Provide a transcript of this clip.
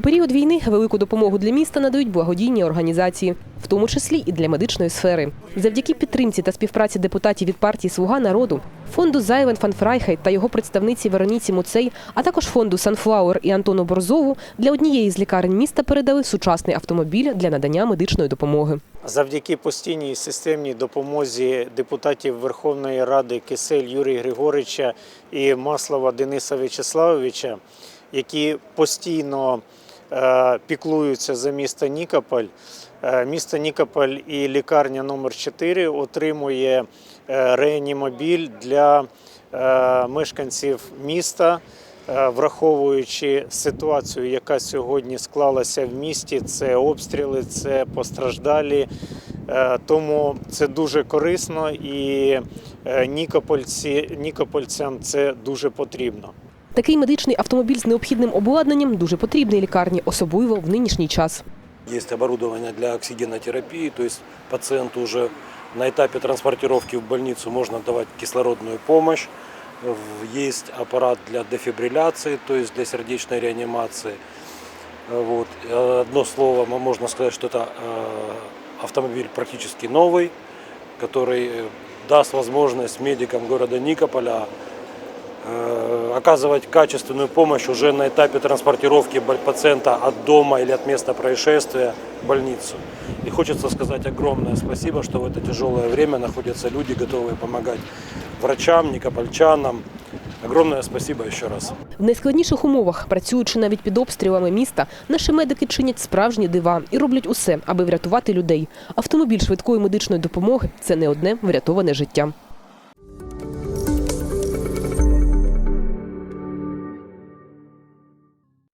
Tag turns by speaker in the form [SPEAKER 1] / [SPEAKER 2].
[SPEAKER 1] період війни велику допомогу для міста надають благодійні організації, в тому числі і для медичної сфери. Завдяки підтримці та співпраці депутатів від партії Слуга народу, фонду Зайвен Фанфрайхай та його представниці Вероніці Муцей, а також фонду Санфлауер і Антону Борзову для однієї з лікарень міста передали сучасний автомобіль для надання медичної допомоги.
[SPEAKER 2] Завдяки постійній системній допомозі депутатів Верховної Ради Кисель Юрія Григорича і Маслова Дениса В'ячеславовича, які постійно піклуються за місто Нікополь. Е, Місто Нікополь і лікарня номер 4 отримує е, реанімобіль для е, мешканців міста. Е, Враховуючи ситуацію, яка сьогодні склалася в місті, це обстріли, це постраждалі. Е, Тому це дуже корисно і е, нікопольці, нікопольцям це дуже потрібно.
[SPEAKER 1] Такий медичний автомобіль з необхідним обладнанням дуже потрібний лікарні, особливо в нинішній час.
[SPEAKER 3] Есть оборудование для оксигенотерапии, то есть пациенту уже на этапе транспортировки в больницу можно давать кислородную помощь. В- Есть аппарат для дефибрилляции, то есть для сердечной реанимации. Э, Вот. Э, Одно слово, мо- можно сказать, что это э, автомобиль практически новый, который э, даст возможность медикам города Никополя э, оказывать качественную помощь уже на этапе транспортировки боль- пациента от дома или от места происшествия в больницу. И хочется сказать огромное спасибо, что в это тяжелое время находятся люди, готовые помогать врачам, никопольчанам. Огромное спасибо еще раз.
[SPEAKER 1] В найскладніших умовах, працюючи навіть під обстрілами міста, наші медики чинять справжні дива і роблять усе, аби врятувати людей. Автомобіль швидкої медичної допомоги це не одне врятоване життя.